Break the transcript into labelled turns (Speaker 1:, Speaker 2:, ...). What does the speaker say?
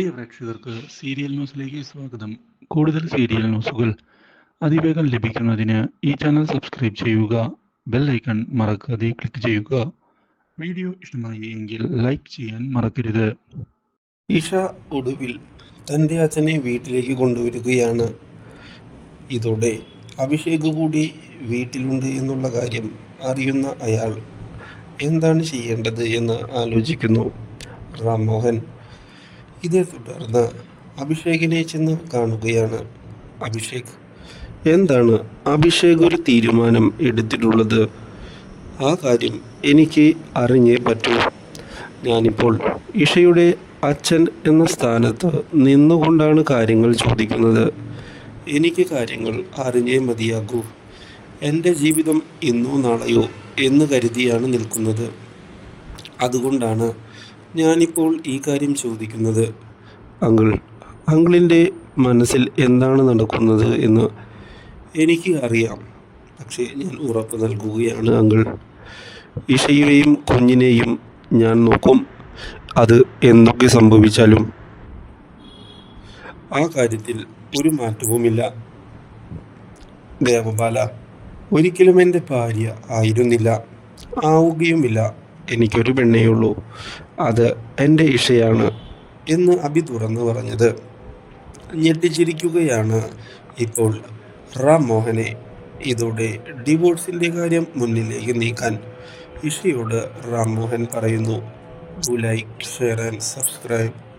Speaker 1: പ്രിയ പ്രേക്ഷകർക്ക് സീരിയൽ ന്യൂസിലേക്ക് സ്വാഗതം. കൂടുതൽ സീരിയൽ ന്യൂസുകൾ അതിവേഗം ലഭിക്കുന്നതിന് ഈ ചാനൽ സബ്സ്ക്രൈബ് ചെയ്യുക ബെൽ ഐക്കൺ മറക്കാതെ ക്ലിക്ക് ചെയ്യുക. വീഡിയോ ഇഷ്ടമായി എങ്കിൽ ലൈക്ക് ചെയ്യാൻ മറക്കരുത്.
Speaker 2: ഇഷ ഒടുവിൽ തന്റെ അച്ഛനെ വീട്ടിലേക്ക് കൊണ്ടുവരികയാണ്. ഇതോടെ അഭിഷേക് കൂടി വീട്ടിലുണ്ട് എന്നുള്ള കാര്യം അറിയുന്ന അയാൾ എന്താണ് ചെയ്യേണ്ടത് എന്ന് ആലോചിക്കുന്നു. റാം മോഹൻ ഇതേ തുടർന്ന് അഭിഷേകിനെ ചെന്ന് കാണുകയാണ് അഭിഷേക്. എന്താണ് അഭിഷേക് ഒരു തീരുമാനം എടുത്തിട്ടുള്ളത്? ആ കാര്യം എനിക്ക് അറിഞ്ഞേ പറ്റൂ. ഞാനിപ്പോൾ ഇഷയുടെ അച്ഛൻ എന്ന സ്ഥാനത്ത് നിന്നുകൊണ്ടാണ് കാര്യങ്ങൾ ചോദിക്കുന്നത്. എനിക്ക് കാര്യങ്ങൾ അറിഞ്ഞേ മതിയാകൂ. എന്റെ ജീവിതം ഇന്നോ നാളെയോ എന്ന് കരുതിയാണ് നിൽക്കുന്നത്. അതുകൊണ്ടാണ് ഞാനിപ്പോൾ ഈ കാര്യം ചോദിക്കുന്നത് അങ്കിൾ അങ്കിളിന്റെ മനസ്സിൽ എന്താണ് നടക്കുന്നത് എന്ന് എനിക്ക് അറിയാം. പക്ഷേ ഞാൻ ഉറപ്പ് നൽകുകയാണ്. അങ്കിൾ ഇഷയുടെയും കുഞ്ഞിനെയും ഞാൻ നോക്കും. അത് എന്തൊക്കെ സംഭവിച്ചാലും. ആ കാര്യത്തിൽ ഒരു മാറ്റവുമില്ല. ദേവബാല ഒരിക്കലും എന്റെ ഭാര്യ ആയിരുന്നില്ല. ആവുകയുമില്ല. എനിക്കൊരു പെണ്ണേ ഉള്ളൂ. അത് എന്റെ ഇഷയാണ്. എന്ന് അബി തുറന്നു പറഞ്ഞത്. ഞെട്ടിച്ചിരിക്കുകയാണ് ഇപ്പോൾ റാം മോഹനെ ഇതോടെ ഡിവോഴ്സിന്റെ കാര്യം മുന്നിലേക്ക് നീക്കാൻ ഇഷയോട് റാം മോഹൻ പറയുന്നു. Do like share and subscribe